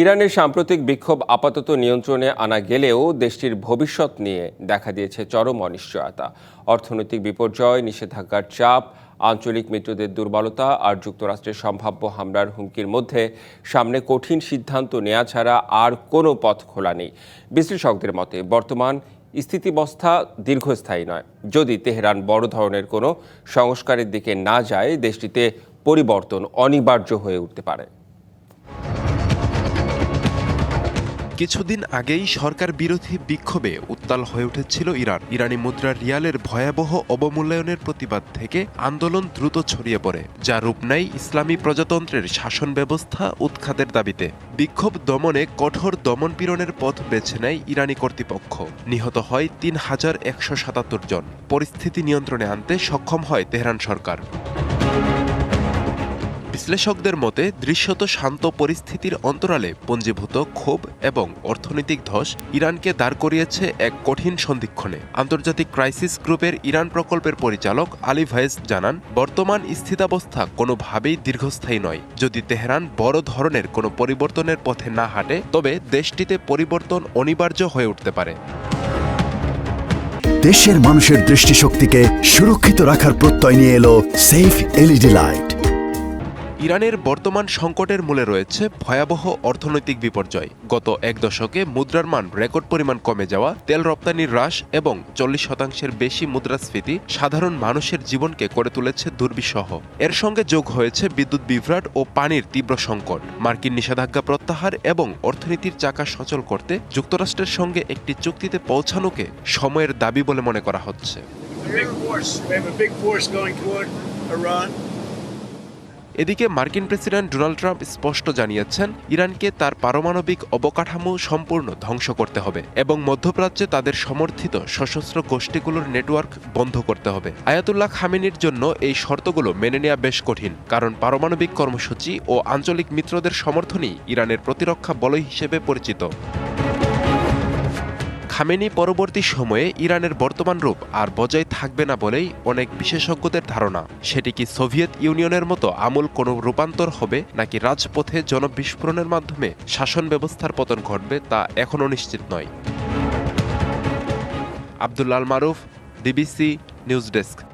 ইরানের সাম্প্রতিক বিক্ষোভ আপাতত নিয়ন্ত্রণে আনা গেলেও দেশটির ভবিষ্যৎ নিয়ে দেখা দিয়েছে চরম অনিশ্চয়তা। অর্থনৈতিক বিপর্যয়, নিষেধাজ্ঞার চাপ, আঞ্চলিক মিত্রদের দুর্বলতা আর যুক্তরাষ্ট্রের সম্ভাব্য হামলার হুমকির মধ্যে সামনে কঠিন সিদ্ধান্ত নেওয়া ছাড়া আর কোনো পথ খোলা নেই। বিশ্লেষকদের মতে, বর্তমান স্থিতিবস্থা দীর্ঘস্থায়ী নয়। যদি তেহরান বড় ধরনের কোনো সংস্কারের দিকে না যায়, দেশটিতে পরিবর্তন অনিবার্য হয়ে উঠতে পারে। কিছুদিন আগেই সরকার বিরোধী বিক্ষোভে উত্তাল হয়ে উঠেছিল ইরান। ইরানি মুদ্রা রিয়ালের ভয়াবহ অবমূল্যায়নের প্রতিবাদ থেকে আন্দোলন দ্রুত ছড়িয়ে পড়ে, যা রূপ নেয় ইসলামী প্রজাতন্ত্রের শাসন ব্যবস্থা উৎখাতের দাবিতে। বিক্ষোভ দমনে কঠোর দমনপীড়নের পথ বেছে নেয় ইরানি কর্তৃপক্ষ। নিহত হয় তিন হাজার একশো সাতাত্তর জন। পরিস্থিতি নিয়ন্ত্রণে আনতে সক্ষম হয় তেহরান সরকার। বিশ্লেষকদের মতে, দৃশ্যত শান্ত পরিস্থিতির অন্তরালে পঞ্জীভূত ক্ষোভ এবং অর্থনৈতিক ধস ইরানকে দাঁড় করিয়েছে এক কঠিন সন্ধিক্ষণে। আন্তর্জাতিক ক্রাইসিস গ্রুপের ইরান প্রকল্পের পরিচালক আলী ভাইস জানান, বর্তমান স্থিতাবস্থা কোনোভাবেই দীর্ঘস্থায়ী নয়। যদি তেহরান বড় ধরনের কোনো পরিবর্তনের পথে না হাঁটে, তবে দেশটিতে পরিবর্তন অনিবার্য হয়ে উঠতে পারে। দেশের মানুষের দৃষ্টিশক্তিকে সুরক্ষিত রাখার প্রত্যয় নিয়ে এলো সেফ এলইডি লাইট ইরানের বর্তমান সংকটের মূলে রয়েছে ভয়াবহ অর্থনৈতিক বিপর্যয়। গত এক দশকে মুদ্রার মান রেকর্ড পরিমাণ কমে যাওয়া, তেল রপ্তানির হ্রাস এবং চল্লিশ শতাংশের বেশি মুদ্রাস্ফীতি সাধারণ মানুষের জীবনকে করে তুলেছে দুর্বিষহ। এর সঙ্গে যোগ হয়েছে বিদ্যুৎ বিভ্রাট ও পানির তীব্র সংকট। মার্কিন নিষেধাজ্ঞা প্রত্যাহার এবং অর্থনীতির চাকা সচল করতে যুক্তরাষ্ট্রের সঙ্গে একটি চুক্তিতে পৌঁছানোকে সময়ের দাবি বলে মনে করা হচ্ছে। Big এদিকে মার্কিন প্রেসিডেন্ট ডোনাল্ড ট্রাম্প স্পষ্ট জানিয়েছেন, ইরানকে তার পারমাণবিক অবকাঠামো সম্পূর্ণ ধ্বংস করতে হবে এবং মধ্যপ্রাচ্যে তাদের সমর্থিত সশস্ত্র গোষ্ঠীগুলোর নেটওয়ার্ক বন্ধ করতে হবে। আয়াতুল্লাহ খামেনির জন্য এই শর্তগুলো মেনে নেওয়া বেশ কঠিন, কারণ পারমাণবিক কর্মসূচি ও আঞ্চলিক মিত্রদের সমর্থনই ইরানের প্রতিরক্ষা বলয় হিসেবে পরিচিত। খামেনি পরবর্তী সময়ে ইরানের বর্তমান রূপ আর বজায় থাকবে না বলেই অনেক বিশেষজ্ঞদের ধারণা। সেটি কি সোভিয়েত ইউনিয়নের মতো আমূল কোনো রূপান্তর হবে নাকি রাজপথে জনবিস্ফোরণের মাধ্যমে শাসন ব্যবস্থার পতন ঘটবে তা এখনও নিশ্চিত নয়। Abdullah Al Maruf DBC news desk.